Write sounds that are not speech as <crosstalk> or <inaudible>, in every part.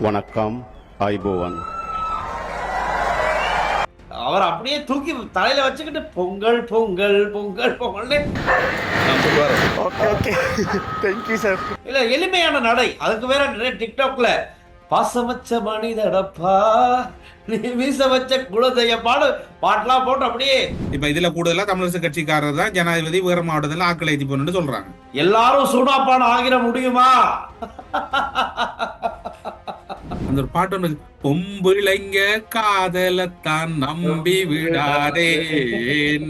வணக்கம் ஐபோவன். அவர் அப்படியே தூக்கி தலையில வச்சுக்கிட்டு பொங்கல் பொங்கல் பொங்கல் பொங்கல்னு ஓகே ஓகே தேங்க்யூ சார் இல்ல எளிமையான நடை. அதுக்கு வேற நிறைய டிக்டாக்ல பாசம் வச்ச மனிதடப்பா நீ வீச வச்ச குலதைய பாடு. பாட்டெல்லாம் போட்டு அப்படியே. இப்ப இதுல கூடுதலா தமிழரசு கட்சிக்காரர் தான் ஜனாதிபதி வேற மாவட்டத்துல ஆக்களை ஏத்தி போகணும்னு சொல்றாங்க. எல்லாரும் சூடாப்பான ஆகிட முடியுமா? அந்த ஒரு பாட்டு ஒன்று. பொம்புளைங்க காதலத்தான் நம்பி விடாதே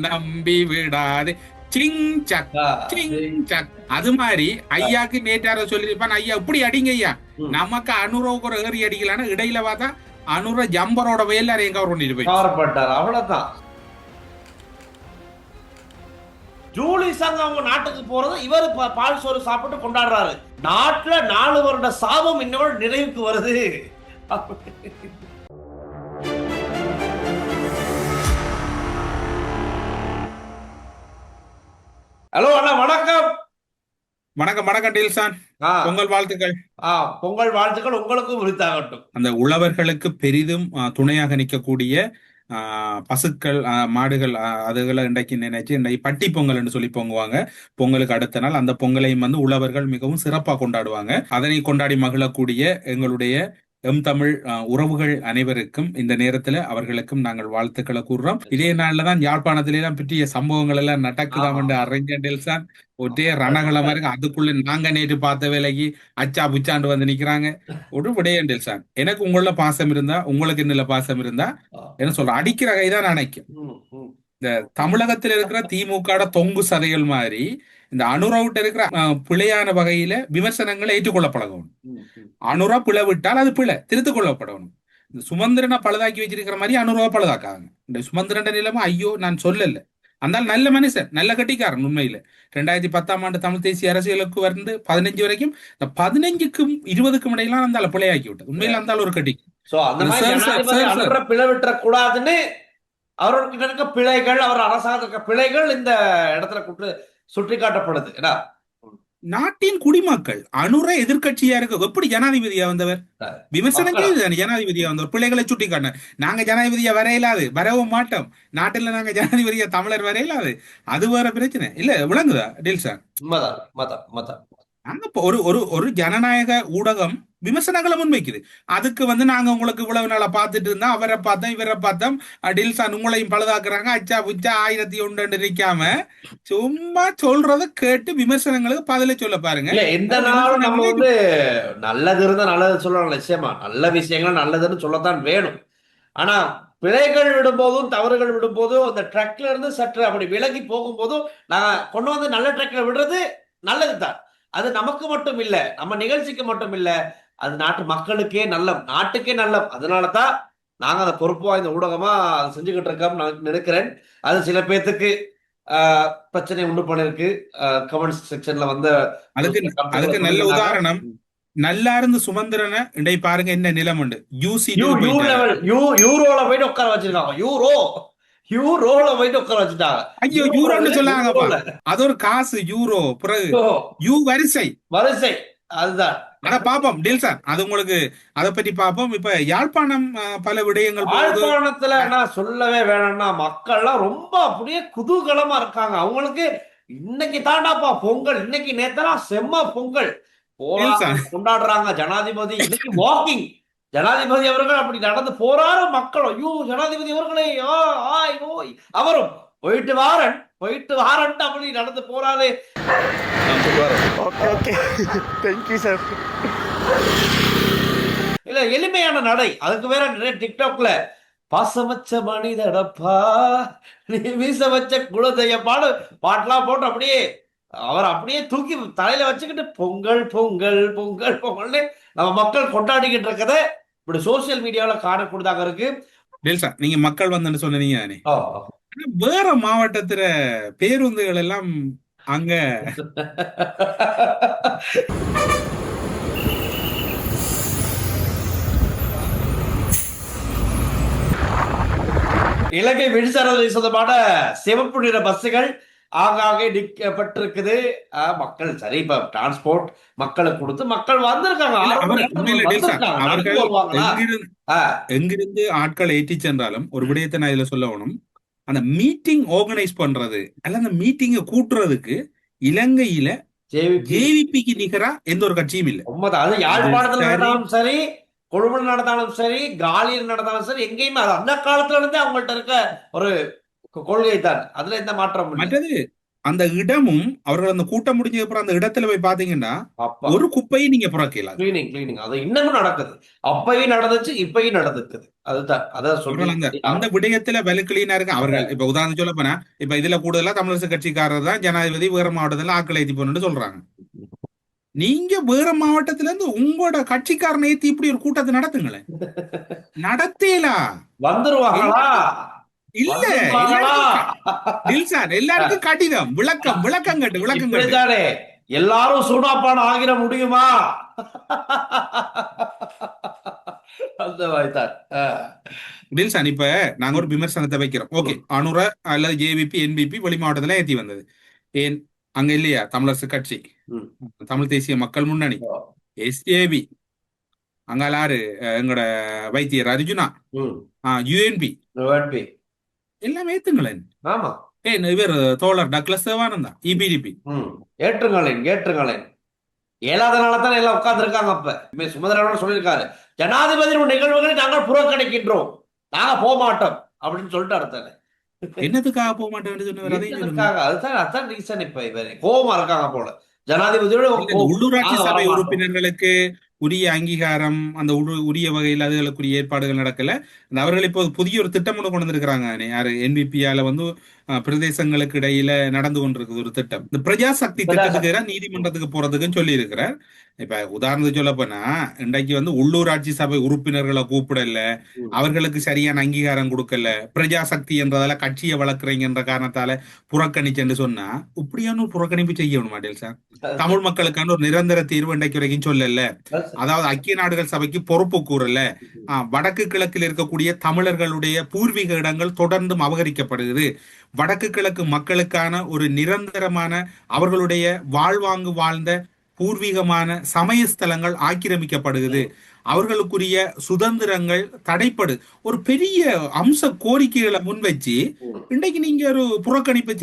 நம்பி விடாதே சிங் சக் சிங் சக் அது மாதிரி ஐயாக்கு நேற்றார சொல்லியிருப்பான் ஐயா இப்படி அடிங்க ஐயா. நமக்கு அனுரவுக்கு ஒரு ஏறி அடிக்கலான்னு இடையில பார்த்தா அனுர ஜம்பரோட வேலாரையும் கவர் பண்ணிட்டு போய் அவ்வளவுதான். ஜூலி சங்கம் அவங்க நாட்டுக்கு போறது இவர் பால் சோறு சாப்பிட்டு கொண்டாடுறாரு. நாட்டுல நாலு வருட சாபம் இன்னோடு நிறைவுக்கு வருது. ஹலோ அண்ணா வணக்கம். வணக்கம் வணக்கம் டில்சான். பொங்கல் வாழ்த்துக்கள். பொங்கல் வாழ்த்துக்கள் உங்களுக்கும் உரித்தாகட்டும் அந்த உழவர்களுக்கு பெரிதும் துணையாக நிற்கக்கூடிய பசுக்கள் மாடுகள் அதுகளை இன்றைக்கு நினைச்சு இன்றைக்கு பட்டி பொங்கல்னு சொல்லி பொங்குவாங்க. பொங்கலுக்கு அடுத்த நாள் அந்த பொங்கலையும் வந்து உழவர்கள் மிகவும் சிறப்பாக கொண்டாடுவாங்க. அதனை கொண்டாடி மகிழக்கூடிய எங்களுடைய எம் தமிழ் உறவுகள் அனைவருக்கும் இந்த நேரத்துல அவர்களுக்கும் நாங்கள் வாழ்த்துக்களை கூறுறோம். இதே நாள்ல தான் யாழ்ப்பாணத்திலே எல்லாம் பற்றிய சம்பவங்கள் எல்லாம் நடக்குதாம் என்று அறிஞர் சார் ஒரே ரணகளமா இருக்கு. அதுக்குள்ள நாங்க நேற்று பார்த்த வேலைக்கு அச்சா புச்சாண்டு வந்து நிக்கிறாங்க. ஒரு விடயண்டில் சார் எனக்கு உங்கள பாசம் இருந்தா உங்களுக்கு என்னல பாசம் இருந்தா என்ன சொல்ற? அடிக்கிற கைதான் அணைக்கும். ம், ம். தமிழகத்தில் இருக்கிற திமுக தொங்கு சதைகள் மாதிரி இந்த அனுரவுட்ட இருக்கிற பிழையான வகையில விமர்சனங்களை ஏற்றுக்கொள்ளப்படணும் ம், ம். அனுரா பிளவிட்டால் அது பிழை திருத்திக் கொள்ளப்படணும். இந்த சுமந்திரனை பழுதாக்கி வச்சிருக்கிற மாதிரி அனுரவா பழுதாக்காங்க. இந்த சுமந்திரன் நிலைமை ஐயோ நான் சொல்லல. அந்த நல்ல மனுஷன் நல்ல கட்டிக்காரன் உண்மையில. ரெண்டாயிரத்தி பத்தாம் ஆண்டு தமிழ் தேசிய அரசியலுக்கு வந்து பதினஞ்சு வரைக்கும் இந்த பதினஞ்சுக்கும் இருபதுக்கும் இடையிலாம் அந்த பிழையாக்கி விட்டது உண்மையில அந்த ஒரு கட்டி. அன்ற பிளவிட்ட கூடாதுன்னு அவர்கிட்ட இருக்க பிழைகள் அவர் அரசாங்கத்தில் இருக்க பிழைகள் இந்த இடத்துல குற்று சுட்டி காட்டப்படுது ஏன்னா நாட்டின் குடிமக்கள் அனுர எதிர்க்கட்சியா இருக்க எப்படி ஜனாதிபதியா வந்தவர்? விமர்சனங்கள் இதுதானே ஜனாதிபதியா வந்தவர். பிள்ளைகளை சுட்டி காட்டின நாங்க ஜனாதிபதியா வர இயலாது. வரவும் மாட்டோம். நாட்டுல நாங்க ஜனாதிபதியா தமிழர் வர இயலாது. அது வேற பிரச்சனை. இல்ல விளங்குதா டில்சான் உண்மைதான் உண்மைதான் உண்மைதான். அங்க ஒரு ஒரு ஒரு ஜனநாயக ஊடகம் விமர்சனங்களை முன்வைக்குது. அதுக்கு வந்து நாங்க உங்களுக்கு இவ்வளவு நாளா பார்த்துட்டு இருந்தா அவரை பார்த்தோம் இவரை பார்த்தோம். டில்சான் உங்களையும் பழுதாக்குறாங்க. அச்சா புச்சா ஆயிரத்தி ஒன்று நிக்காம சும்மா சொல்றத கேட்டு விமர்சனங்களுக்கு பதில சொல்ல பாருங்க. எந்த நாளும் நம்ம வந்து நல்லது இருந்தா நல்லது சொல்லலாம் நிச்சயமா. நல்ல விஷயங்கள் நல்லதுன்னு சொல்லத்தான் வேணும். ஆனா பிழைகள் விடும்போதும் தவறுகள் விடும்போதும் அந்த ட்ரக்ல இருந்து சற்று அப்படி விலகி போகும்போதும் நாங்க கொண்டு வந்து நல்ல ட்ரக்ல விடுறது நல்லது தான் அது நமக்கு மட்டும் இல்ல நம்ம நிகழ்ச்சிக்கு மட்டும் இல்ல அது நாட்டு மக்களுக்கே நல்ல நாட்டுக்கே நல்ல அதனால தான் நாங்க அதை பொறுப்பு வாய்ந்த ஊடகமா அதை செஞ்சுக்கிட்டு இருக்கோம் நான் நினைக்கிறேன். அது சில பேர்த்துக்கு பிரச்சனை உண்டு பண்ணிருக்கு. கமெண்ட்ஸ் செக்ஷன்ல வந்த அதுக்கு அதுக்கு நல்ல உதாரணம். நல்லா இருந்து சுமந்திரனை இண்டை பாருங்க என்ன நிலம் உண்டு. யூசி யூ யூ லெவல் யூ யூரோல போயிட்டு உட்கார வச்சிருக்காங்க. யூரோ. யூரோல போயிட்டு உட்கார வச்சுட்டாங்க. ஐயோ யூரோன்னு சொல்லாங்கப்பா யூரோல. அது ஒரு காசு யூரோ பிறகு யூ வரிசை. வரிசை. அதுதான். அத பாப்போம் டில்சான். அது உங்களுக்கு அத பத்தி பாப்போம். இப்ப யாழ்ப்பாணம் பல விடயங்கள் யாழ்ப்பாணத்துல நான் சொல்லவே வேணாம்னா மக்கள்லாம் ரொம்ப அப்படியே குதூகலமா இருக்காங்க. அவங்களுக்கு இன்னைக்கு தாண்டாப்பா பொங்கல். இன்னைக்கு நேத்தெல்லாம் செம்ம பொங்கல். கொண்டாடுறாங்க ஜனாதிபதி. இன்னைக்கு வாக்கிங் ஜனாதிபதி அவர்கள் அப்படி நடந்து போறாரு மக்கள். ஐயோ ஜனாதிபதி அவர்களே ஆ, ஆய் ஓய். அவரும் போயிட்டு வாரன் போயிட்டு வாரன்ட்டு அப்படி நடந்து போறாரு. Okay okay. தேங்க்யூ சார் இல்ல எளிமையான நடை. அதுக்கு வேற நிறைய டிக்டாக்ல பாசம் வச்ச மனிதடப்பா நீ வீச வச்ச குலதைய பாடு பாட்டெல்லாம் போட்டு அப்படியே அவர் அப்படியே தூக்கி தலையில வச்சுக்கிட்டு பொங்கல் பொங்கல் பொங்கல் பொங்கல்னு நம்ம மக்கள் கொண்டாடிக்கிட்டு இருக்கத இப்படி சோசியல் மீடியால காணக்கூடியதாக இருக்கு. நீங்க மக்கள் வந்து சொன்னீங்க வேற மாவட்டத்துல பேருந்துகள் எல்லாம் அங்க இலங்கை மின்சார சொந்தமான சிவப்பு நிற பஸ்ஸுகள் ஆங்காங்கே நிக்கப்பட்டிருக்குது. மக்கள் சரி இப்ப டிரான்ஸ்போர்ட் மக்களுக்கு கொடுத்து மக்கள் வந்திருக்காங்க? எங்கிருந்து ஆட்கள் ஏற்றி சென்றாலும் ஒரு விடயத்தை நான் இதுல சொல்லணும் அந்த மீட்டிங் ஆர்கனைஸ் பண்றது அல்ல அந்த மீட்டிங்கை கூட்டுறதுக்கு இலங்கையில. ஜேவிபிக்கு நிகரா எந்த ஒரு கட்சியும் இல்ல. உண்மைதான். அது யாழ்ப்பாணத்துல. நடந்தாலும் சரி கொழும்புல நடந்தாலும் சரி காலியில் நடந்தாலும் சரி எங்கேயுமே அது அந்த காலத்துல இருந்தே அவங்கள்ட்ட இருக்க ஒரு கொள்கை தான் அதுல எந்த மாற்றம் மற்றது அந்த இடமும் அவர்கள் அந்த கூட்டம் முடிஞ்ச அப்புறம் அந்த இடத்துல போய் பாத்தீங்கன்னா ஒரு குப்பையை நீங்க புறக்கலாம் கிளீனிங் கிளீனிங் அது இன்னமும் நடக்குது. அப்பயும் நடந்துச்சு இப்பயும் நடந்துக்குது. அதுதான் அதான் அவர்கள் அந்த விடயத்துல வெல கிளீனா இருக்கு அவர்கள். இப்ப உதாரணம் சொல்ல போனா இப்ப இதுல கூடுதலா தமிழரசு கட்சிக்காரர் தான் ஜனாதிபதி வேற மாவட்டத்துல ஆக்கள் ஏத்தி போன்னு சொல்றாங்க. நீங்க வேற மாவட்டத்துல இருந்து உங்களோட கட்சிக்காரனை ஏத்தி இப்படி ஒரு கூட்டத்தை நடத்துங்களேன். <laughs> நடத்தேலா? வந்துருவாங்களா? இல்ல வந்துருவாங்களா? எல்லாருக்கும் கடிதம் விளக்கம் விளக்கம் கட்டு விளக்கம் எல்லாரும் சூடாப்பான ஆகிட முடியுமா? அந்த மாதிரிதான். ஆ. தில்சான் இப்ப நாங்க ஒரு விமர்சனத்தை வைக்கிறோம். ஓகே அனுர அல்லது ஜேவிபி என்பிபி வெளி மாவட்டத்துல ஏத்தி வந்தது. ஏன் அங்க இல்லையா தமிழரசு கட்சி. தமிழ் தேசிய மக்கள் முன்னணி. எஸ்ஏபி அங்கால யாரு? அஹ், எங்கட வைத்தியர் அர்ஜுனா. யுஎன்பி. எல்லாம் ஏத்துங்களேன் ஆமா ஏன் இவர் தோழர் டக்ளஸ் தேவானந்தா இபிடிபி. ஏற்றுங்களேன் ஏற்றுங்களேன் ஏழாதனால தான் எல்லாம் உட்கார்ந்து இருக்காங்க அப்ப சுமந்திரன் சொல்லியிருக்காரு ஜனாதிபதியின் நிகழ்வுகளை நாங்கள் புறக்கணிக்கின்றோம் நாங்க போக மாட்டோம் அப்படின்னு சொல்லிட்டு அடுத்தாரு என்னத்துக்காக போக என்னதுக்காக? அதுதான் அதான் ரீசன் இப்ப இவரு கோவமா இருக்காங்க போல ஜனாதிபதியோட உள்ளூராட்சி சபை. உறுப்பினர்களுக்கு உரிய அங்கீகாரம் அந்த உரு- உரிய வகையில் அதுகளுக்குரிய ஏற்பாடுகள் நடக்கல. அவர்கள் இப்போ புதிய ஒரு திட்டம் ஒன்று கொண்டு வந்திருக்கிறாங்க. யாரு? என்பிபியால வந்து பிரதேசங்களுக்கு இடையில நடந்து கொண்டிருக்குது ஒரு திட்டம். இந்த பிரஜாசக்தி திட்டத்துக்கு நீதிமன்றத்துக்கு போறதுக்குன்னு சொல்லி இருக்கிறார் இப்ப உதாரணத்துக்கு சொல்ல போனா இன்றைக்கு வந்து உள்ளூராட்சி சபை உறுப்பினர்களை கூப்பிடல. அவர்களுக்கு சரியான அங்கீகாரம் கொடுக்கல பிரஜாசக்தி என்றதால கட்சியை வளர்க்குறீங்கன்ற காரணத்தால புறக்கணிச்சேன்னு சொன்னா இப்படியான ஒரு புறக்கணிப்பு செய்யணும் மாட்டேல் சார்? தமிழ் மக்களுக்கான ஒரு நிரந்தர தீர்வு இன்றைக்கு வரைக்கும் சொல்லல. அதாவது ஐக்கிய நாடுகள் சபைக்கு பொறுப்பு கூறல. வடக்கு கிழக்கில் இருக்கக்கூடிய தமிழர்களுடைய பூர்வீக இடங்கள் தொடர்ந்தும் அபகரிக்கப்படுகிறது. வடக்கு கிழக்கு மக்களுக்கான ஒரு நிரந்தரமான அவர்களுடைய வாழ்வாங்கு வாழ்ந்த பூர்வீகமான சமய ஸ்தலங்கள் ஆக்கிரமிக்கப்படுகிறது. அவர்களுக்குரிய சுதந்திரங்கள் தடைப்படு. ஒரு பெரிய அம்ச கோரிக்கைகளை முன்வச்சு இன்றைக்கு நீங்க ஒரு புறக்கணிப்பு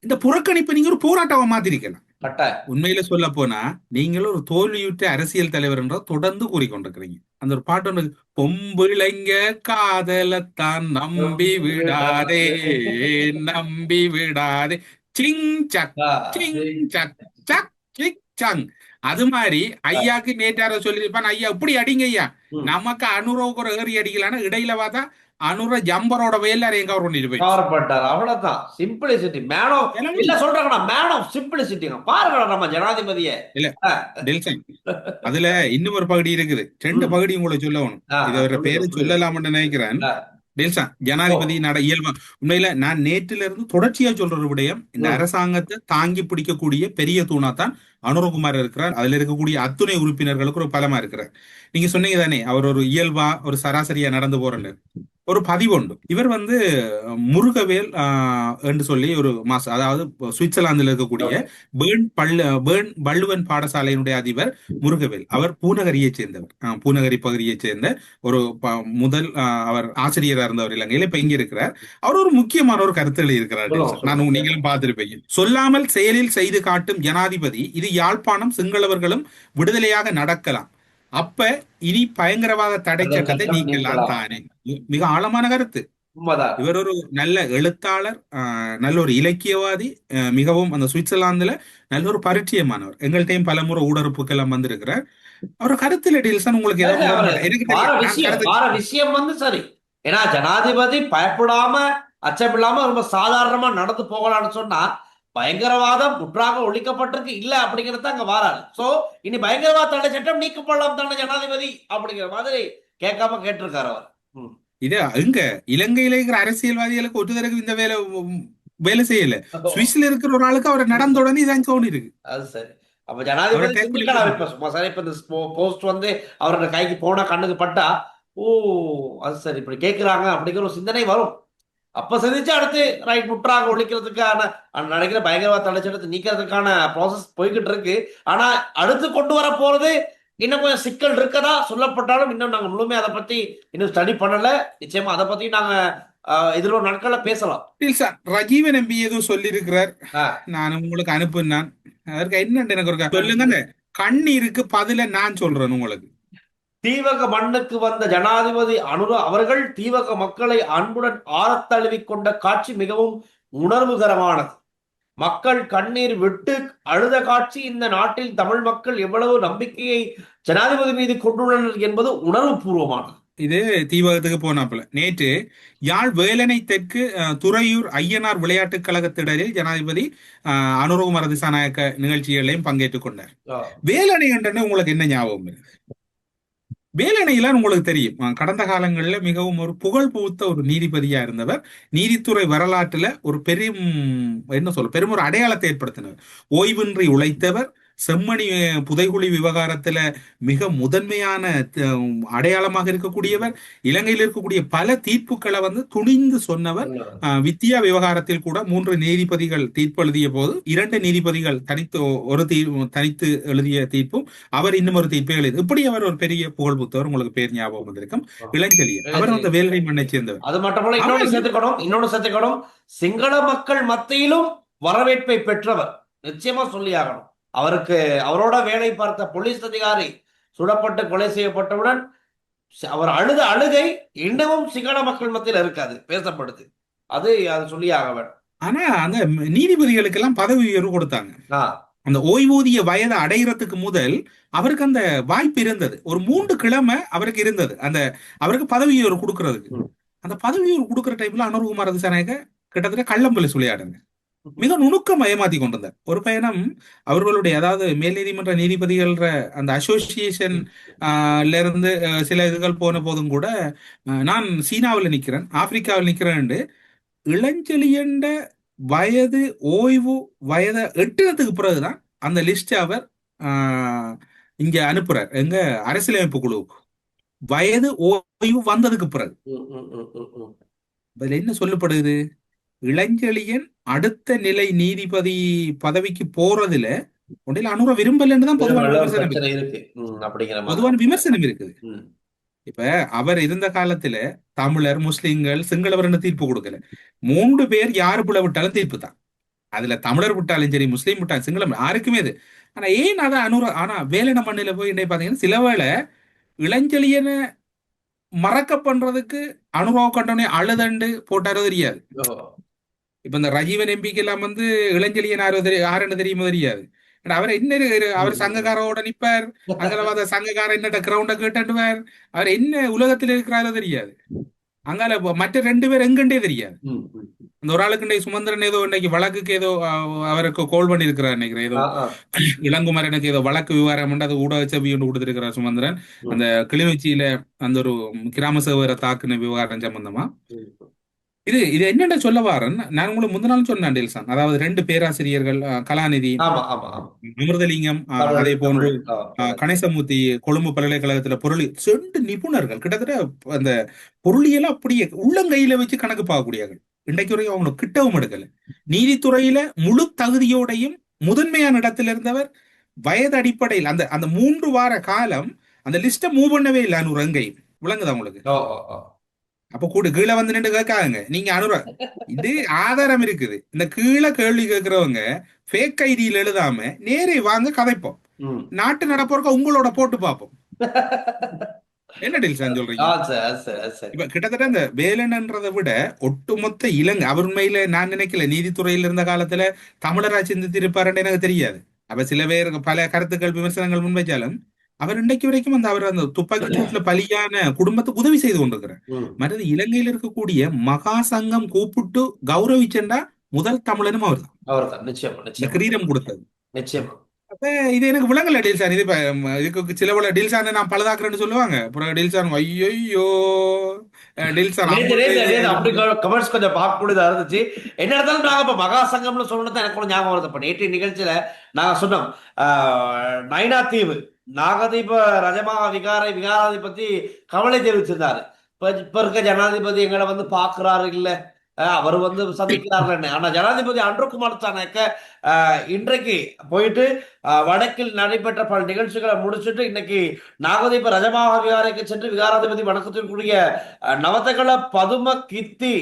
இந்த புறக்கணிப்பை நீங்க ஒரு போராட்டமா மாத்திருக்கலாம். கட்டாயம். உண்மையில சொல்ல போனா நீங்களும் ஒரு தோல்வியுற்ற அரசியல் தலைவர் என்ற தொடர்ந்து கூறிக்கொண்டிருக்கிறீங்க. அந்த ஒரு பாட்டு ஒன்று பொம்புளைங்க காதலத்தான் நம்பி விடாதே நம்பி விடாதே. சிங் சக் சிங் சக் சக் சிக் சங் அது மாதிரி ஐயாக்கு நேற்றார சொல்லியிருப்பான் ஐயா இப்படி அடிங்க ஐயா. நமக்கு அனுரவுக்கு ஒரு ஏறி அடிக்கலான்னு இடையில பார்த்தா அனுர ஜம்பரோட வேலாரையும் கவர் பண்ணிட்டு போய் கவரப்பட்டார் அவ்வளவுதான். சிம்பிளிசிட்டி மேன் இல்ல சொல்றாங்கண்ணா. மேன் சிம்பிளிசிட்டிங்க பாருங்கடா நம்ம ஜனாதிபதியை. டெல்சன். அதுல இன்னும் ஒரு பகுதி இருக்குது. ரெண்டு. பகுதி உங்களுக்கு சொல்லணும். ஆ, இது ஒரு சொல்லுங்க, பேரு. சொல்லலாம்னு நினைக்கிறேன். டெல்சன் ஜனாதிபதி நட இயல்பா உண்மையில நான் நேற்றில இருந்து தொடர்ச்சியா சொல்ற விடயம் இந்த. அரசாங்கத்தை தாங்கி பிடிக்கக்கூடிய பெரிய தூணா தான் அனுரகுமார் இருக்கிறார். அதுல இருக்கக்கூடிய அத்துணை உறுப்பினர்களுக்கு ஒரு பலமா இருக்கிறார். நீங்க சொன்னீங்க தானே அவர் ஒரு இயல்பா ஒரு சராசரியா நடந்து போறன்னு. ஒரு பதிவு உண்டு. இவர் வந்து முருகவேல் என்று சொல்லி ஒரு மாசம் அதாவது சுவிட்சர்லாந்துல இருக்கக்கூடிய பேர்ன் பள்ளு பேர்ன் வள்ளுவன் பாடசாலையினுடைய அதிபர் முருகவேல். அவர் பூநகரியைச் சேர்ந்தவர். பூநகரி பகுதியைச் சேர்ந்த ஒரு முதல் அவர் ஆசிரியரா இருந்தவர் இலங்கையில. இப்ப இங்க இருக்கிறார். அவர் ஒரு முக்கியமான ஒரு கருத்து இருக்கிறார் சொல்லுங்க, நான் நீங்களும் பார்த்திருப்பீங்க. சொல்லாமல் செயலில் செய்து காட்டும் ஜனாதிபதி இது யாழ்ப்பாணம் சிங்களவர்களும் விடுதலையாக நடக்கலாம். அப்ப இனி பயங்கரவாத தடை சட்டத்தை நீக்கலாம். தானே. மிக ஆழமான கருத்து. இவர் ஒரு நல்ல எழுத்தாளர் நல்ல ஒரு இலக்கியவாதி மிகவும் அந்த சுவிட்சர்லாந்துல நல்ல ஒரு பரிச்சயமானவர். எங்கள்கிட்டயும் பலமுறை ஊடறுப்புக்கெல்லாம் வந்திருக்கிறார். அவர் கருத்துல டீல்சன் உங்களுக்கு எனக்கு விஷயம் வந்து சரி. ஏன்னா ஜனாதிபதி பயப்படாம அச்சமில்லாம ரொம்ப சாதாரணமா நடந்து போகலாம்னு சொன்னா பயங்கரவாதம் முற்றாக ஒழிக்கப்பட்டிருக்கு. இல்ல அப்படிங்கறது அங்க வாராது. சோ இனி பயங்கரவாத தடை சட்டம் நீக்கப்படலாம் தானே ஜனாதிபதி அப்படிங்கிற மாதிரி கேட்காம கேட்டிருக்காரு அவர். இது அங்க இலங்கையில இருக்கிற அரசியல்வாதிகளுக்கு ஒருத்தருக்கு இந்த வேலை வேலை செய்யல. சுவிஸ்ல இருக்கிற ஒரு ஆளுக்கு அவர் நடந்த உடனே இதான் தோணி இருக்கு. அது சரி. அப்ப ஜனாதிபதி சும்மா சரி இப்ப இந்த போஸ்ட் வந்து அவரோட கைக்கு போனா கண்ணுக்கு பட்டா ஓ அது சரி இப்படி கேக்குறாங்க அப்படிங்கிற ஒரு சிந்தனை வரும். அப்ப சிந்திச்சு அடுத்து ரைட் முற்றாக ஒழிக்கிறதுக்கான நடக்கிற பயங்கரவாத தடைச்சட்டத்தை நீக்கிறதுக்கான ப்ராசஸ் போய்கிட்டு இருக்கு. ஆனா அடுத்து கொண்டு வர போறது இன்னும் கொஞ்சம் சிக்கல் இருக்கதா? சொல்லப்பட்டாலும் இன்னும் நாங்க முழுமையா அதை பத்தி இன்னும் ஸ்டடி பண்ணல. நிச்சயமா அதை பத்தி நாங்க அஹ், எதிர்வரும் நாட்கள்ல பேசலாம். சார் ரஜீவன் எம்பி ஏதோ சொல்லியிருக்கிறார். ஆ. நான் உங்களுக்கு அனுப்புனான் அதற்கு என்னன்னு எனக்கு ஒரு சொல்லுங்க கண்ணீருக்கு பதில நான் சொல்றேன் உங்களுக்கு. தீவக மண்ணுக்கு வந்த ஜனாதிபதி அனுர அவர்கள் தீவக மக்களை அன்புடன் ஆறத் தழுவிக் கொண்ட காட்சி மிகவும் உணர்வுகரமானது. மக்கள் கண்ணீர் விட்டு அழுத காட்சி இந்த நாட்டில் தமிழ் மக்கள் எவ்வளவு நம்பிக்கையை ஜனாதிபதி மீது கொண்டுள்ளனர் என்பது உணர்வு பூர்வமானது இது தீவகத்துக்கு போனாப்புல. நேற்று யாழ் வேலனை தெற்கு துறையூர் ஐயனார் விளையாட்டுக் கழகத்திடரில் ஜனாதிபதி அஹ், அனுரகுமார திசாநாயக்க நிகழ்ச்சிகளையும் பங்கேற்றுக் கொண்டார். வேலணை என்றனே உங்களுக்கு என்ன ஞாபகம் இருக்கு? வேலணையெல்லாம் உங்களுக்கு தெரியும். கடந்த காலங்களில் மிகவும் ஒரு புகழ் பூத்த ஒரு நீதிபதியா இருந்தவர். நீதித்துறை வரலாற்றுல ஒரு பெரும் என்ன சொல்ல பெரும் ஒரு அடையாளத்தை ஏற்படுத்தினவர். ஓய்வின்றி உழைத்தவர். செம்மணி புதைகுழி விவகாரத்துல மிக முதன்மையான அடையாளமாக இருக்கக்கூடியவர் இலங்கையில் இருக்கக்கூடிய பல தீர்ப்புகளை வந்து துணிந்து சொன்னவர் வித்தியா விவகாரத்தில் கூட மூன்று நீதிபதிகள் தீர்ப்பு எழுதிய போது இரண்டு நீதிபதிகள் தனித்து ஒரு தீர் தனித்து எழுதிய தீர்ப்பும் அவர் இன்னும் ஒரு தீர்ப்பை எழுதி இப்படி அவர் ஒரு பெரிய புகழ் புத்தவர். உங்களுக்கு பேர் ஞாபகம் வந்திருக்கும். இளஞ்செழியன். அவர் அந்த வேலனை மண்ணை சேர்ந்தவர். அது மட்டுமல்ல இன்னொன்னு அவர் சேர்த்துக்கணும் இன்னொன்னு சேர்த்துக்கணும். சிங்கள மக்கள் மத்தியிலும் வரவேற்பை பெற்றவர். நிச்சயமா சொல்லி ஆகணும் அவருக்கு அவரோட வேலை பார்த்த போலீஸ் அதிகாரி சுடப்பட்டு கொலை செய்யப்பட்டவுடன் அவர் அழுத அழுகை இன்னமும் சிங்கள மக்கள் மத்தியில் இருக்காது பேசப்படுது. அது அது சொல்லி ஆக வேண்டும் ஆனா அந்த நீதிபதிகளுக்கெல்லாம் பதவி உயர்வு கொடுத்தாங்க. அந்த ஓய்வூதிய வயதை அடைகிறதுக்கு முதல் அவருக்கு அந்த வாய்ப்பு இருந்தது. ஒரு மூன்று கிழமை அவருக்கு இருந்தது. அந்த அவருக்கு பதவி உயர்வு கொடுக்கறதுக்கு. அந்த பதவி உயர்வு கொடுக்குற டைம்ல அனுர்குமார் திசாநாயக்க கிட்டத்தட்ட கள்ளம்பலி சொல்லியாடுங்க மிக நுணுக்கம் ஏமாத்தி கொண்டிருந்தார் ஒரு பயணம் அவர்களுடைய அதாவது மேல் நீதிமன்ற நீதிபதிகள்ற அந்த அசோசியேஷன் இருந்து சில இதுகள் போன போதும் கூட நான் சீனாவில் நிக்கிறேன் ஆப்பிரிக்காவில் நிக்கிறேன் இளஞ்செழியண்ட வயது ஓய்வு வயதை எட்டுனதுக்கு பிறகுதான் அந்த லிஸ்ட் அவர் ஆஹ், இங்க அனுப்புறார். எங்க அரசியலமைப்பு குழுவுக்கு. வயது ஓய்வு வந்ததுக்கு பிறகு. என்ன சொல்லப்படுது? இளஞ்செழியன் அடுத்த நிலை நீதிபதி பதவிக்கு போறதுல ஒன்றில் அனுர விரும்பலன்னு தான் பொதுவான விமர்சனம் இருக்கு. பொதுவான விமர்சனம் இருக்குது. இப்ப அவர் இருந்த காலத்துல தமிழர் முஸ்லிம்கள் சிங்களவர்னு தீர்ப்பு கொடுக்கல. மூன்று பேர் யாரு புல விட்டாலும் தீர்ப்பு தான். அதுல தமிழர் விட்டாலும் சரி முஸ்லீம் விட்டாலும் சிங்களம் யாருக்குமே அது ஆனா ஏன் அதை அனுர ஆனா வேலன மண்ணில போய் இன்னைக்கு பாத்தீங்கன்னா சில வேளை இளஞ்செழியனை மறக்க பண்றதுக்கு அனுபவம் கண்டோனே அழுதண்டு போட்டாரோ தெரியாது. இப்ப இந்த ரஜீவன் எம்பிக்கு எல்லாம் வந்து இளஞ்செழியன் தெரி யாருன்னு தெரியுமோ தெரியாது. அவர் என்ன அவர் சங்கக்காரோட நிப்பார். அங்கல சங்கக்கார என்னட்ட கிரவுண்ட கேட்டுவார் அவர் என்ன உலகத்தில் இருக்கிறாரோ தெரியாது. அங்கால மற்ற ரெண்டு பேர் எங்கண்டே தெரியாது. அந்த ஒரு ஆளுக்கு சுமந்திரன் ஏதோ இன்னைக்கு வழக்குக்கு ஏதோ அவருக்கு கோல் பண்ணியிருக்கிறார் நினைக்கிறேன் ஏதோ. இளங்குமரனுக்கு ஏதோ வழக்கு விவகாரம் அது ஊடக செவி ஒன்று கொடுத்திருக்கிறார் சுமந்திரன். அந்த கிளிநொச்சியில அந்த ஒரு கிராம சேவரை தாக்குன விவகாரம் சம்பந்தமா. இது இது என்னென்ன சொல்ல வாரன் நான் உங்களுக்கு முந்தின நாள் சொன்னேன் டெல்சான் அதாவது ரெண்டு பேராசிரியர்கள் கலாநிதி அமிர்தலிங்கம் அதே போன்று கணேசமூர்த்தி கொழும்பு பல்கலைக்கழகத்துல பொருளி ரெண்டு நிபுணர்கள் கிட்டத்தட்ட அந்த பொருளியெல்லாம் அப்படியே உள்ளங்கையில வச்சு கணக்கு பார்க்கக்கூடியவர்கள். இன்றைக்கு வரைக்கும் அவங்க கிட்டவும் எடுக்கல. நீதித்துறையில முழு தகுதியோடையும் முதன்மையான இடத்துல இருந்தவர் வயது அடிப்படையில் அந்த அந்த மூன்று வார காலம் அந்த லிஸ்ட்டை மூவ் பண்ணவே இல்லை அனு ரங்கை விளங்குதா உங்களுக்கு. அப்ப கூட கீழே வந்து நின்று கேட்காங்க நீங்க அனுர இது ஆதாரம் இருக்குது. இந்த கீழே கேள்வி கேட்கிறவங்க ஃபேக் ஐடியில் எழுதாம நேரே வாங்க கதைப்போம். நாட்டு நடப்போருக்க உங்களோட போட்டு பார்ப்போம். என்ன டீல்ஸ் சொல்றீங்க? இப்ப கிட்டத்தட்ட இந்த வேலனன்றதை விட ஒட்டுமொத்த இலங்கை அவர் உண்மையில நான் நினைக்கல நீதித்துறையில் இருந்த காலத்துல தமிழரா சிந்தித்திருப்பாருன்னு எனக்கு தெரியாது. அப்ப சில பேர் பல கருத்துக்கள் விமர்சனங்கள் முன்வைச்சாலும் அவர் இன்றைக்கு வரைக்கும் அந்த அவர் அந்த துப்பாக்கி சூட்டுல பலியான குடும்பத்துக்கு உதவி செய்து கொண்டிருக்கிறார். மற்றது இலங்கையில் இருக்கக்கூடிய மகா சங்கம் கூப்பிட்டு கௌரவிச்சென்றா முதல் தமிழனும் அவர் தான் கிரீடம் கொடுத்தது. நிச்சயமா. இது எனக்கு விளங்கல டீல்சான் இது இதுக்கு சில பல டீல்சான் நான் பலதாக்குறேன்னு சொல்லுவாங்க. அப்புறம் டீல்சான் ஐயோ டீல்சான் அப்படி கமெண்ட்ஸ் கொஞ்சம் பார்க்கக்கூடியதா இருந்துச்சு. என்ன இருந்தாலும் நாங்க இப்ப மகா சங்கம்னு சொன்னது எனக்கு ஞாபகம் வருது. இப்ப நேற்று நிகழ்ச்சியில நாங்க சொன்னோம் நைனா தீவு. நாகதீப ரஜமாக விகாரை விகாராதி பத்தி கவலை தெரிவிச்சிருந்தாரு. இப்ப இப்ப இருக்க ஜனாதிபதி எங்களை வந்து பாக்குறாரு இல்ல? அவர் வந்து சந்திக்கிறார்கள் ஆனா ஜனாதிபதி அன்றுகுமார் தானக்க இன்றைக்கு போயிட்டு வடக்கில் நடைபெற்ற பல நிகழ்ச்சிகளை முடிச்சுட்டு இன்னைக்கு நாகதீப ரஜமாக விகாரைக்கு சென்று விகாராதிபதி வணக்கத்திற்குரிய அஹ், நவத்தகல பதும கித்தி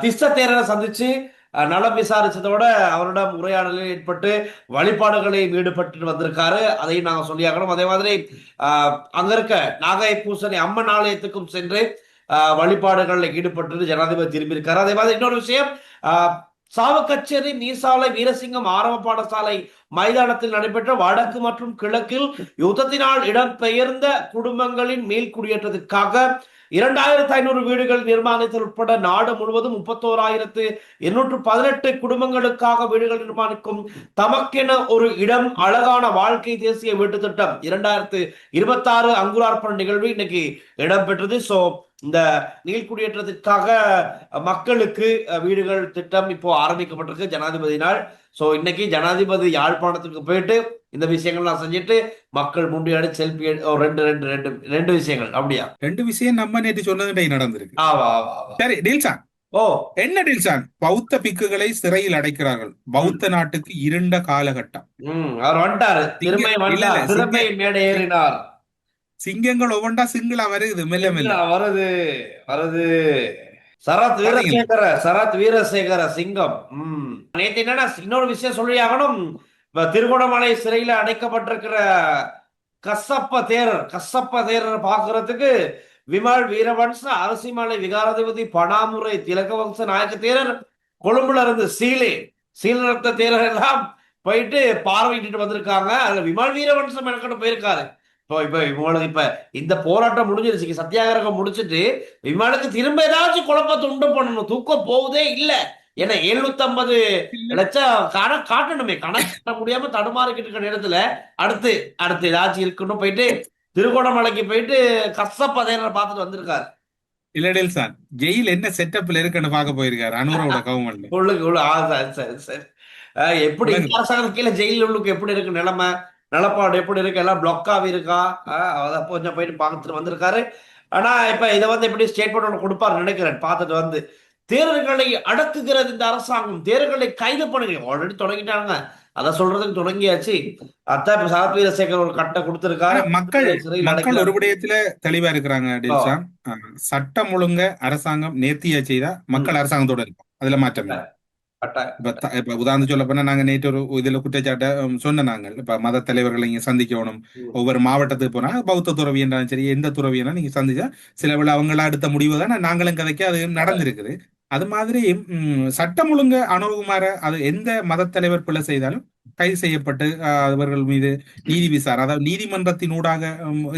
திஸ்த தேரரை சந்திச்சு நலம் விசாரிச்சதோட அவரிடம் உரையாடலில் ஏற்பட்டு வழிபாடுகளில் ஈடுபட்டு வந்திருக்காரு. அதையும் நாங்கள் சொல்லியாகணும். அதே மாதிரி ஆஹ், அங்க இருக்க நாகை பூசணி அம்மன் ஆலயத்துக்கும் சென்று ஆஹ், வழிபாடுகளில் ஈடுபட்டு ஜனாதிபதி திரும்பி இருக்காரு அதே மாதிரி இன்னொரு விஷயம் சாவக்கச்சேரி நீசாலை வீரசிங்கம் ஆரம்ப பாடசாலை மைதானத்தில் நடைபெற்ற வடக்கு மற்றும் கிழக்கில் யுத்தத்தினால் இடம்பெயர்ந்த குடும்பங்களின் மீள் குடியேற்றத்திற்காக இரண்டாயிரத்தி ஐநூறு வீடுகள் நிர்மாணித்தல் உட்பட நாடு முழுவதும் முப்பத்தோராயிரத்து எண்ணூற்று பதினெட்டு குடும்பங்களுக்காக வீடுகள் நிர்மாணிக்கும் தமக்கென ஒரு இடம் அழகான வாழ்க்கை தேசிய வீட்டு திட்டம். இரண்டாயிரத்து இருபத்தாறு அங்குரார்ப்பண நிகழ்வு இன்னைக்கு இடம்பெற்றது. சோ இந்த நீள்குடியேற்றத்திற்காக மக்களுக்கு அஹ், வீடுகள் திட்டம் இப்போ ஆரம்பிக்கப்பட்டிருக்கு ஜனாதிபதியினால். சோ இன்னைக்கு ஜனாதிபதி யாழ்ப்பாணத்துக்கு போயிட்டு இந்த விஷயங்கள்லாம் செஞ்சுட்டு மக்கள் முண்டியாடி செல்ஃபி ரெண்டு ரெண்டு ரெண்டு ரெண்டு விஷயங்கள். அப்படியா? ரெண்டு விஷயம் நம்ம நேற்று சொன்னது நடந்திருக்கு. ஆவா ஆவா சரி டில்சான். ஓ. என்ன டில்சான்? பௌத்த பிக்குகளை சிறையில் அடைக்கிறார்கள். பௌத்த நாட்டுக்கு இருண்ட காலகட்டம். அவர் வந்துட்டாரு. திருமை இல்ல, இல்ல, வந்தார் திருமை மேடை ஏறினார். சிங்கங்கள் ஒவ்வொன்றா சிங்களா வருது மெல்ல மெல்ல. வருது வருது. சரத் வீரசேகர சரத் வீரசேகர சிங்கம். ம். நேத்து என்னன்னா இன்னொரு விஷயம் சொல்லி ஆகணும் இப்ப திருகோணமலை சிறையில அடைக்கப்பட்டிருக்கிற கசப்ப தேரர் கசப்ப தேரர் பாக்குறதுக்கு விமல் வீரவன்ச அரசிமலை விகாராதிபதி பணாமுறை திலகவம்ச நாயக்க தேரர் கொழும்புல இருந்து சீலே சீலரத்த தேரர் எல்லாம் போயிட்டு பார்வையிட்டு வந்திருக்காங்க. அதுல விமல் வீரவன்சம் எனக்கிட்ட போயிருக்காரு. இப்போ இப்ப இவங்களுக்கு இப்ப இந்த போராட்டம் முடிஞ்சிருச்சு. சத்தியாகிரகம் முடிச்சிட்டு விமானுக்கு திரும்ப ஏதாச்சும் குழப்பத்தை உண்டு பண்ணணும். தூக்கம் போகுதே இல்ல. ஏன்னா எழுநூத்தி ஐம்பது லட்சம் கணக்கு காட்டணுமே. கணக்கு காட்ட முடியாம தடுமாறிக்கிட்டு இருக்க நேரத்துல அடுத்து அடுத்து ஏதாச்சும் இருக்கணும் போயிட்டு திருகோணமலைக்கு போயிட்டு கசப்பதையரை பார்த்துட்டு வந்திருக்காரு. இல்ல டில்சான் ஜெயில் என்ன செட்டப்ல இருக்குன்னு பார்க்க போயிருக்காரு. அனுரோட கவர்மெண்ட் உள்ளுக்கு உள்ள ஆ, சரி சரி சரி. எப்படி அரசாங்கத்துக்கு கீழே ஜெயில உள்ளுக்கு எப்படி இருக்கு நிலைமை? நிலப்பாடு எப்படி இருக்கு? எல்லாம் பிளாக் ஆகி இருக்கா? அதை கொஞ்சம் போயிட்டு பார்த்துட்டு வந்திருக்காரு. ஆனா இப்ப இதை வந்து எப்படி ஸ்டேட்மெண்ட் ஒன்று கொடுப்பாரு நினைக்கிறேன். பார்த்துட்டு வந்து தேர்தல்களை அடக்குகிறது இந்த அரசாங்கம். தேர்தல்களை கைது பண்ணுங்க. ஆல்ரெடி தொடங்கிட்டாங்க. அதை சொல்றதுக்கு தொடங்கியாச்சு. அதான் இப்ப சரத் வீரசேகர் ஒரு கட்டை கொடுத்திருக்காரு. மக்கள் மக்கள். ஒரு விடயத்துல தெளிவா இருக்கிறாங்க சட்டம் ஒழுங்க அரசாங்கம் நேர்த்தியா செய்தா மக்கள் அரசாங்கத்தோட இருக்கும் அதுல மாற்றம் இல்லை. கட்டாயம். இப்ப த- இப்ப உதாரணம் சொல்ல போனா நாங்க நேற்று ஒரு இதுல குற்றச்சாட்டை சொன்ன நாங்கள். இப்ப மத தலைவர்களை இங்க சந்திக்கணும். ஒவ்வொரு மாவட்டத்துக்கு போனா பௌத்த துறவி என்றாலும் சரி எந்த துறவி என்றாலும் நீங்க சந்திச்சா சில வேளை அவங்கள அடுத்த முடிவு தான் நாங்களும் கதைக்க அது நடந்திருக்குது. அது மாதிரி சட்டம் ஒழுங்க அனுகுமார அது எந்த மத தலைவர் பிழை செய்தாலும் கைது செய்யப்பட்டு அவர்கள் மீது நீதி விசாரணை அதாவது நீதிமன்றத்தின் ஊடாக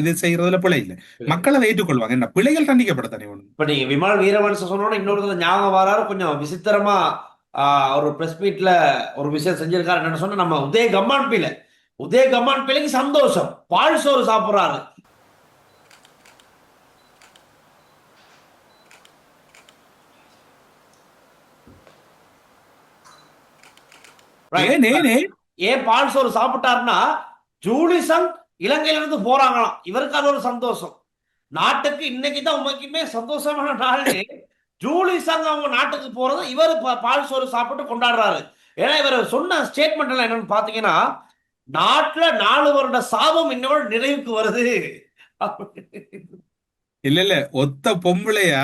இது செய்யறதுல பிழை இல்லை. மக்கள் அதை ஏற்றுக்கொள்வாங்க. என்ன பிழைகள் தண்டிக்கப்படத்தானே ஒண்ணு இப்ப நீங்க விமல் வீரவன்ச சொன்னோட இன்னொருத்தர் ஞாபகம் வராரு கொஞ்சம் விசித்திரமா ஒரு பிரஸ் மீட்ல ஒரு விஷயம் செஞ்சிருக்காரு. என்னன்னு சொன்னா நம்ம உதய கம்மான் பிள்ளை. உதய கம்மான் பிள்ளைக்கு சந்தோஷம். பால் சோறு சாப்பிடுறாரு. ஏன் பால் சோறு சாப்பிட்டாருன்னா ஜூலிசங் இலங்கையில இருந்து போறாங்களாம். இவருக்கு அது ஒரு சந்தோஷம். நாட்டுக்கு இன்னைக்கு தான் உண்மைக்குமே சந்தோஷமான நாள். ஜூலிசங் அவங்க நாட்டுக்கு போறது இவர் பால் சோறு சாப்பிட்டு கொண்டாடுறாரு. ஏன்னா இவர் சொன்ன ஸ்டேட்மெண்ட் எல்லாம் என்னன்னு பாத்தீங்கன்னா நாட்டுல நாலு வருட சாபம் இன்னோட நிறைவுக்கு வருது. இல்ல இல்ல ஒத்த பொம்பளையா?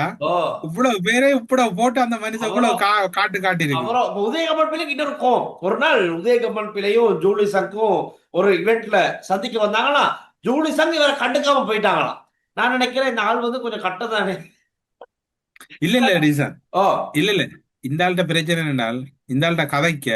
இவ்வளவு பேரே இவ்வளவு போட்டு அந்த மனுஷன் இவ்வளவு காட்டு காட்டி இருக்கு அப்புறம் உதயகமல் பிள்ளைக்கு இன்னொரு கோவம். ஒரு நாள் உதயகமல் பிள்ளையும் ஜூலி சங்கும் ஒரு இவெண்ட்ல சந்திக்க வந்தாங்களா ஜூலி சங் இவரை கண்டுக்காம போயிட்டாங்களாம். நான் நினைக்கிறேன் இந்த ஆள் வந்து கொஞ்சம் கட்டதானே. இல்ல இல்ல ரீசன். ஓ இல்ல இல்ல. இந்த ஆள்கிட்ட பிரச்சனை என்னென்னால் இந்த ஆள்கிட்ட கதைக்க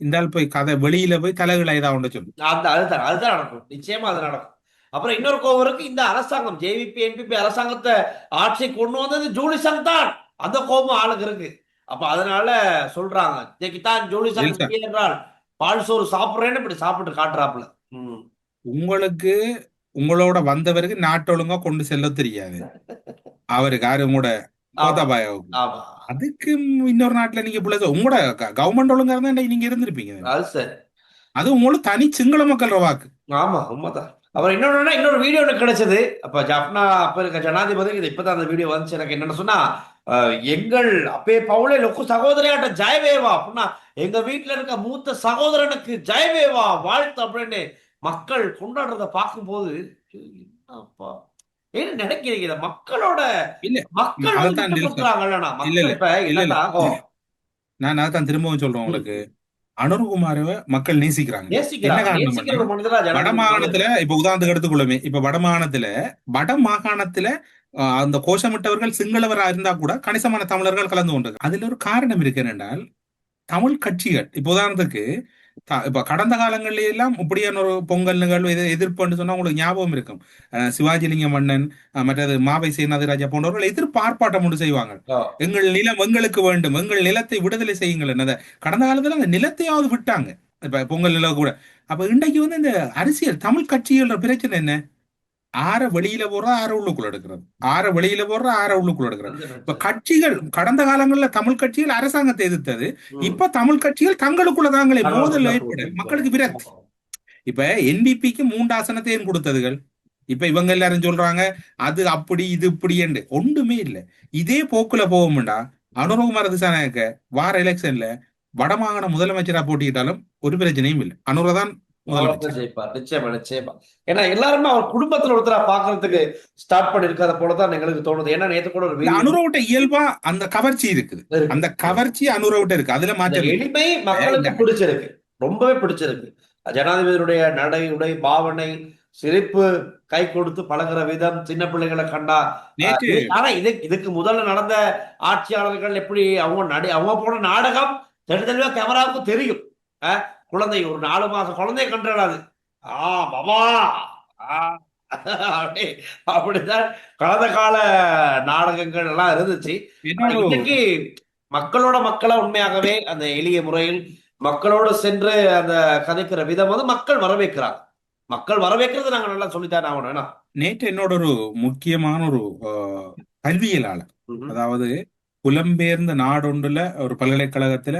இந்த ஆள் போய் கதை வெளியில போய் தலைகளை ஏதாவது ஒன்று சொல்லு. அந்த அதுதான் அதுதான் நடக்கும். நிச்சயமா அது நடக்கும். அப்புறம் இன்னொரு கோவம் இருக்கு இந்த அரசாங்கம் ஜேவிபி என்பிபி அரசாங்கத்தை ஆட்சி கொண்டு வந்தது ஜூலி சங் தான். அந்த கோபம் ஆளுக்கு இருக்கு. அப்ப அதனால சொல்றாங்க இன்னைக்கு தான் ஜூலி சங் இல்ல. இல்லை என்றால் பால் சோறு சாப்பிடுறேன்னு இப்படி சாப்பிட்டு காட்டுறாப்புல. உங்களுக்கு உங்களோட வந்தவருக்கு நாட்டு ஒழுங்கா கொண்டு செல்ல தெரியாது. <laughs> அவருக்கு யாரு உங்களோட கோத்தாபாயாவுக்கு ஆமா அதுக்கு இன்னொரு நாட்டுல நீங்க பிள்ளை உங்களோட கவர்மெண்ட் ஒழுங்கா இருந்தா நீங்க இருந்திருப்பீங்க. அது சரி. அது உங்களுக்கு தனி சிங்கள மக்கள் வாக்கு. ஆமா உண்மைதான். அப்புறம் இன்னொன்னு இன்னொரு வீடியோ எனக்கு கிடைச்சது. அப்ப ஜப்னா அப்ப இருக்க ஜனாதிபதி இது இப்பதான் அந்த வீடியோ வந்துச்சு. எனக்கு என்னன்னு சொன்னா எங்கள் அப்பே பவுலே லொக்கு சகோதரியாட்ட ஜெயவேவா அப்படின்னா எங்க வீட்டுல இருக்க மூத்த சகோதரனுக்கு ஜெயவேவா வாழ்த்து அப்படின்னு மக்கள் கொண்டாடுறத பார்க்கும்போது என்னப்பா? நினைக்கிறீங்க இத மக்களோட இல்ல, மக்கள் நான் அதான் திரும்பவும் சொல்றேன் உங்களுக்கு. அனுர்குமாரவ மக்கள் நேசிக்கிறாங்க. என்ன நேசிக்கிறாங்க. காரணம் நேசிக்கிற ஒரு மனிதரா வட ஜனாதிபதி மாகாணத்துல இப்ப உதாரணத்துக்கு எடுத்துக்கொள்ளுமே இப்ப வட மாகாணத்துல வட மாகாணத்துல அந்த கோஷமிட்டவர்கள் சிங்களவரா இருந்தா கூட கணிசமான தமிழர்கள் கலந்து கொண்டது அதுல ஒரு காரணம் இருக்கு என்னென்றால் தமிழ் கட்சிகள் இப்ப உதாரணத்துக்கு இப்ப கடந்த காலங்கள்ல எல்லாம் இப்படியான ஒரு பொங்கல் நிகழ்வு எதிர் எதிர்ப்புன்னு சொன்னா உங்களுக்கு ஞாபகம் இருக்கும். சிவாஜிலிங்க மன்னன் மற்றது மாவை சேனாதிராஜா போன்றவர்கள் எதிர்ப்பு ஆர்ப்பாட்டம் ஒன்று செய்வாங்க. எங்கள் நிலம் எங்களுக்கு வேண்டும் எங்கள் நிலத்தை விடுதலை செய்யுங்கள் என்னத. கடந்த காலத்துல அந்த நிலத்தையாவது விட்டாங்க. இப்ப பொங்கல் நிலம் கூட. அப்ப இன்றைக்கு வந்து இந்த அரசியல் தமிழ் கட்சிகளோட பிரச்சனை என்ன? ஆற வெளியில போடுற ஆற உள்ளுக்குள்ள எடுக்கிறது. ஆற வெளியில போடுற ஆற உள்ளுக்குள்ள எடுக்கிறது. இப்ப கட்சிகள் கடந்த காலங்கள்ல தமிழ் கட்சிகள் அரசாங்கத்தை எதிர்த்தது. இப்ப தமிழ் கட்சிகள் தங்களுக்குள்ள தாங்களே மோதல் ஏற்பட மக்களுக்கு விரக்தி. இப்ப என்பிபிக்கு மூன்று ஏன் கொடுத்ததுகள்? இப்ப இவங்க எல்லாரும் சொல்றாங்க அது அப்படி இது இப்படி என்று. ஒன்றுமே இல்ல. இதே போக்குல போவோம்டா. அனுரகுமார திசாநாயக்க வார எலெக்ஷன்ல வடமாகாண முதலமைச்சரா போட்டியிட்டாலும் ஒரு பிரச்சனையும் இல்லை. அனுரதான் அவர்தான் ஜெயிப்பார். நிச்சயமா நிச்சயமா. ஏன்னா எல்லாருமே அவர் குடும்பத்துல ஒருத்தரா பாக்குறதுக்கு ஸ்டார்ட் பண்ணிருக்காத போலதான் எங்களுக்கு தோணுது. ஏன்னா நேத்து கூட ஒரு அனுரவிட்ட இயல்பா அந்த கவர்ச்சி இருக்குது. இருக்கு. அந்த கவர்ச்சி அனுரவிட்ட இருக்கு. அதுல இல்லை. எளிமை மக்களுக்கு பிடிச்சிருக்கு. ரொம்பவே பிடிச்சிருக்கு. ஜனாதிபதியுடைய நடை உடை பாவனை சிரிப்பு கை கொடுத்து பழகுற விதம் சின்ன பிள்ளைகளை கண்டா ஆனா இது இதுக்கு முதல்ல நடந்த ஆட்சியாளர்கள் எப்படி அவங்க நடி அவங்க போன நாடகம் தெளி தெளிவா கேமராவுக்கு தெரியும். குழந்தை ஒரு நாலு மாசம் குழந்தைய கண்டுடாது ஆ அப்படி அப்படிதான் கடந்த கால நாடகங்கள் எல்லாம் இருந்துச்சு. இன்னைக்கு மக்களோட மக்களா உண்மையாகவே அந்த எளிய முறையில் மக்களோடு சென்று அந்த கதைக்கிற விதம் வந்து மக்கள் வரவேற்கிறாங்க. மக்கள் வரவேற்கிறது நாங்க நல்லா சொல்லித்தான் ஆகணும். நேற்று என்னோட ஒரு முக்கியமான ஒரு கல்வியலாளர். அதாவது புலம்பெயர்ந்த நாடொன்றுல ஒரு பல்கலைக்கழகத்துல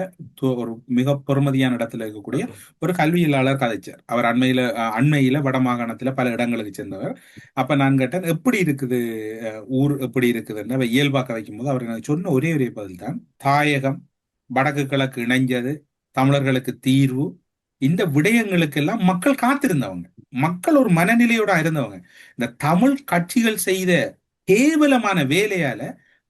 ஒரு மிக பெருமதியான இடத்துல இருக்கக்கூடிய ஒரு கல்வியலாளர் கதைச்சார். அவர் அண்மையில அஹ், அண்மையில வடமாகாணத்துல பல இடங்களுக்கு சேர்ந்தவர் அப்ப நான் கேட்டேன் எப்படி இருக்குது அஹ், ஊர் எப்படி இருக்குதுன்னு அவ இயல்பா போது அவர் எனக்கு சொன்ன ஒரே ஒரே பதில் தான் தாயகம் வடக்கு கிழக்கு இணைஞ்சது தமிழர்களுக்கு தீர்வு இந்த விடயங்களுக்கெல்லாம் மக்கள் காத்திருந்தவங்க. மக்கள் ஒரு மனநிலையோட இருந்தவங்க. இந்த தமிழ் கட்சிகள் செய்த கேவலமான வேலையால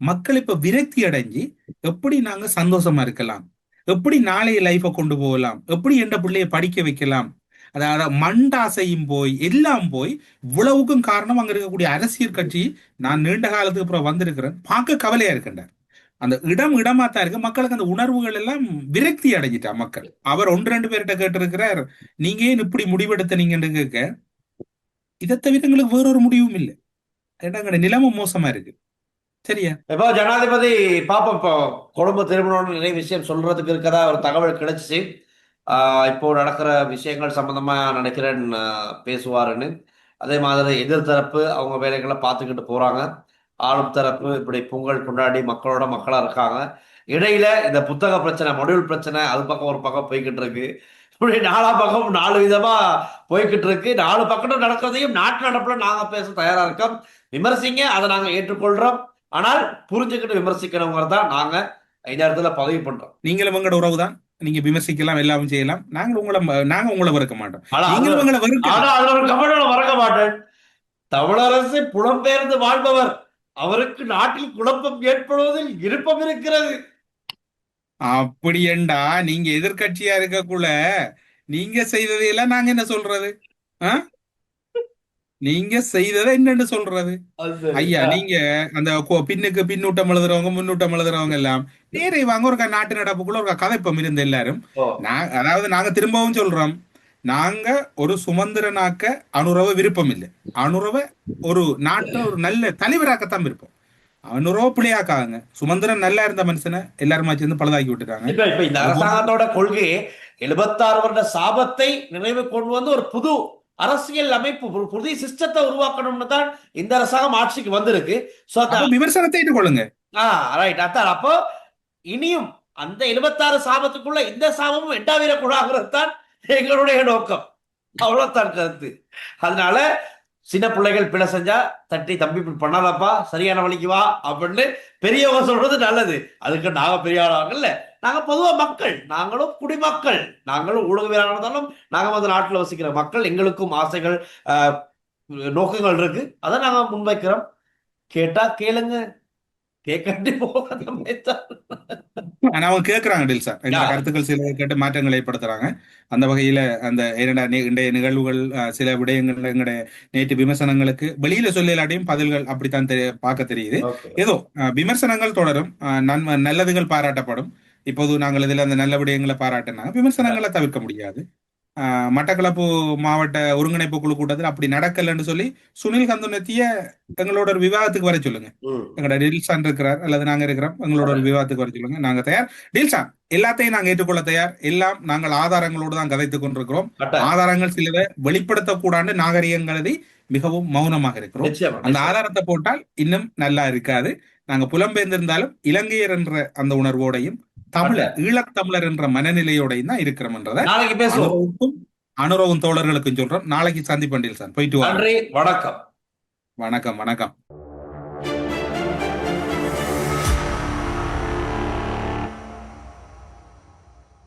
மக்கள் இப்ப விரக்தி அடைஞ்சு எப்படி நாங்க சந்தோஷமா இருக்கலாம்? எப்படி நாளைய லைஃப கொண்டு போகலாம்? எப்படி எந்த பிள்ளைய படிக்க வைக்கலாம்? அதாவது மண்டாசையும் போய் எல்லாம் போய் இவ்வளவுக்கும் காரணம் அங்க இருக்கக்கூடிய அரசியல் கட்சி நான் நீண்ட காலத்துக்கு அப்புறம் வந்திருக்கிறேன். பார்க்க கவலையா இருக்கின்றார். அந்த இடம் இடமா தான் இருக்கு. மக்களுக்கு அந்த உணர்வுகள் எல்லாம் விரக்தி அடைஞ்சிட்டா மக்கள். அவர் ஒன்று ரெண்டு பேர்கிட்ட கேட்டிருக்கிறார். நீங்க ஏன் இப்படி முடிவெடுத்தனீங்கன்னு கேட்க இதை தவிர எங்களுக்கு வேறொரு முடிவும் இல்லை. ஏன்னா நிலமும் மோசமா இருக்கு. சரியா இப்போ ஜனாதிபதி பாப்போம் இப்போ கொழும்பு திருமணம் நிறைய விஷயம் சொல்றதுக்கு இருக்கதா ஒரு தகவல் கிடைச்சிச்சு. இப்போ நடக்கிற விஷயங்கள் சம்பந்தமா நினைக்கிறேன் பேசுவாருன்னு. அதே மாதிரி எதிர்த்தரப்பு அவங்க வேலைகளை பார்த்துக்கிட்டு போறாங்க. ஆளும் தரப்பு இப்படி பொங்கல் கொண்டாடி மக்களோட மக்களா இருக்காங்க. இடையில இந்த புத்தக பிரச்சனை மொடியூல் பிரச்சனை அது பக்கம் ஒரு பக்கம் போய்கிட்டு இருக்கு. இப்படி நாலா பக்கம் நாலு விதமா போய்கிட்டு இருக்கு. நாலு பக்கம் நடக்கிறதையும் நாட்டு நடப்புல நாங்க பேச தயாரா இருக்கோம். விமர்சிங்க அதை நாங்க ஏற்றுக்கொள்றோம். ஆனால் புரிஞ்சுக்கிட்டு விமர்சிக்கணுங்கிறத தான் நாங்க இந்த இடத்துல பதிவு பண்றோம். நீங்களும் உங்களோட உறவு தான் நீங்க விமர்சிக்கலாம் எல்லாமே செய்யலாம். நாங்க உங்களை நாங்க உங்களை வெறுக்க மாட்டோம். நீங்களும் உங்களை மறக்க மாட்டேன். தமிழரசு புலம்பெயர்ந்து வாழ்பவர். அவருக்கு நாட்டில் குழப்பம் ஏற்படுவதில் விருப்பம் இருக்கிறது. அப்படியேண்டா. நீங்க எதிர்க்கட்சியா இருக்கக்குள்ள நீங்க செய்ததையெல்லாம் நாங்க என்ன சொல்றது? ஆ? நீங்க செய்ததை என்னன்னு சொல்றது. ஐயா நீங்க அந்த பின்னுக்கு பின்னூட்டம் எழுதுறவங்க முன்னூட்டம் எழுதுறவங்க எல்லாம் நேரே வாங்க ஒரு நாட்டு நடப்புக்குள்ள ஒரு கதைப்பம் இருந்த எல்லாரும். அதாவது நாங்க திரும்பவும் சொல்றோம் நாங்க ஒரு சுமந்திரனாக்க அனுரவ விருப்பம் இல்லை அனுரவ ஒரு நாட்டை ஒரு நல்ல தலைவராக்கத்தான் விருப்பம். அனுரவ பிள்ளையாக்காங்க சுமந்திரன் நல்லா இருந்த மனுஷனை எல்லாருமா சேர்ந்து பழுதாக்கி விட்டுட்டாங்க. இப்ப இந்த அரசாங்கத்தோட கொள்கை எழுபத்தாறு வருட சாபத்தை நினைவு கொண்டு வந்து ஒரு புது அரசியல் அமைப்பு ஒரு புதிய சிஸ்டத்தை உருவாக்கணும்னு தான் இந்த அரசாங்கம் ஆட்சிக்கு வந்திருக்கு. விமர்சனத்தை ஏற்றுக்கொள்ளுங்க ஆ ரைட் அதான். அப்போ இனியும் அந்த எழுபத்தாறு சாபத்துக்குள்ள இந்த சாபமும் எட்டாவிடக்கூடாதுங்கிறது தான் எங்களுடைய நோக்கம். அவ்வளவுதான் கருத்து. அதனால சின்ன பிள்ளைகள் பிழை செஞ்சா தட்டி தம்பி இப்படி பண்ணாதப்பா சரியான வழிக்கு வா அப்படின்னு பெரியவங்க சொல்றது நல்லது. அதுக்கு நாங்க பெரிய ஆளாங்கல்ல நாங்க பொதுவா மக்கள். நாங்களும் குடிமக்கள். நாங்களும் ஊடகவியலாளர் இருந்தாலும் நாங்க வந்து நாட்டில் வசிக்கிற மக்கள் எங்களுக்கும் ஆசைகள் நோக்கங்கள் இருக்கு. அதை நாங்க முன்வைக்கிறோம். கேட்டா கேளுங்க. கேட்காட்டி போகாத ஆனா அவங்க கேட்கறாங்க டில் சார் Yeah. கருத்துக்கள் சில கேட்டு மாற்றங்களை ஏற்படுத்துறாங்க. அந்த வகையில அந்த இரண்டா இன்றைய நிகழ்வுகள் சில விடயங்கள் எங்களுடைய நேற்று விமர்சனங்களுக்கு வெளியில சொல்லலாட்டியும் பதில்கள் அப்படித்தான் தெரிய பார்க்க தெரியுது. ஏதோ விமர்சனங்கள் தொடரும். நன்ம நல்லதுகள் பாராட்டப்படும். இப்போது நாங்கள் இதில் அந்த நல்ல விடயங்களை பாராட்டினாங்க விமர்சனங்களை தவிர்க்க முடியாது. மட்டக்களப்பு மாவட்ட ஒருங்கிணைப்பு குழு கூட்டத்தில் அப்படி நடக்கலைன்னு சொல்லி சுனில் கந்துனத்திய எங்களோட ஒரு விவாதத்துக்கு வர சொல்லுங்க. எங்களோட டில்சான் இருக்கிறார் அல்லது நாங்க இருக்கிறோம் எங்களோட ஒரு விவாதத்துக்கு வர சொல்லுங்க. நாங்க தயார். டில்சான் எல்லாத்தையும் நாங்க ஏற்றுக்கொள்ள தயார். எல்லாம் நாங்கள் ஆதாரங்களோடு தான் கதைத்துக் கொண்டிருக்கிறோம். ஆதாரங்கள் சிலதை வெளிப்படுத்தக்கூடாது நாகரிகங்களை மிகவும் மௌனமாக இருக்கிறோம். அந்த ஆதாரத்தை போட்டால் இன்னும் நல்லா இருக்காது. நாங்க புலம்பெயர்ந்திருந்தாலும் இலங்கையர் என்ற அந்த உணர்வோடையும் தமிழர் ஈழத்தமிழர் என்ற மனநிலையோடையும் தான் இருக்கிறோம்ன்றத நாளைக்கு பேசுவோம். அனுரவும் தோழர்களுக்கும் சொல்றோம். நாளைக்கு சந்திப்பண்டில் சார். போயிட்டு வணக்கம். வணக்கம் வணக்கம்.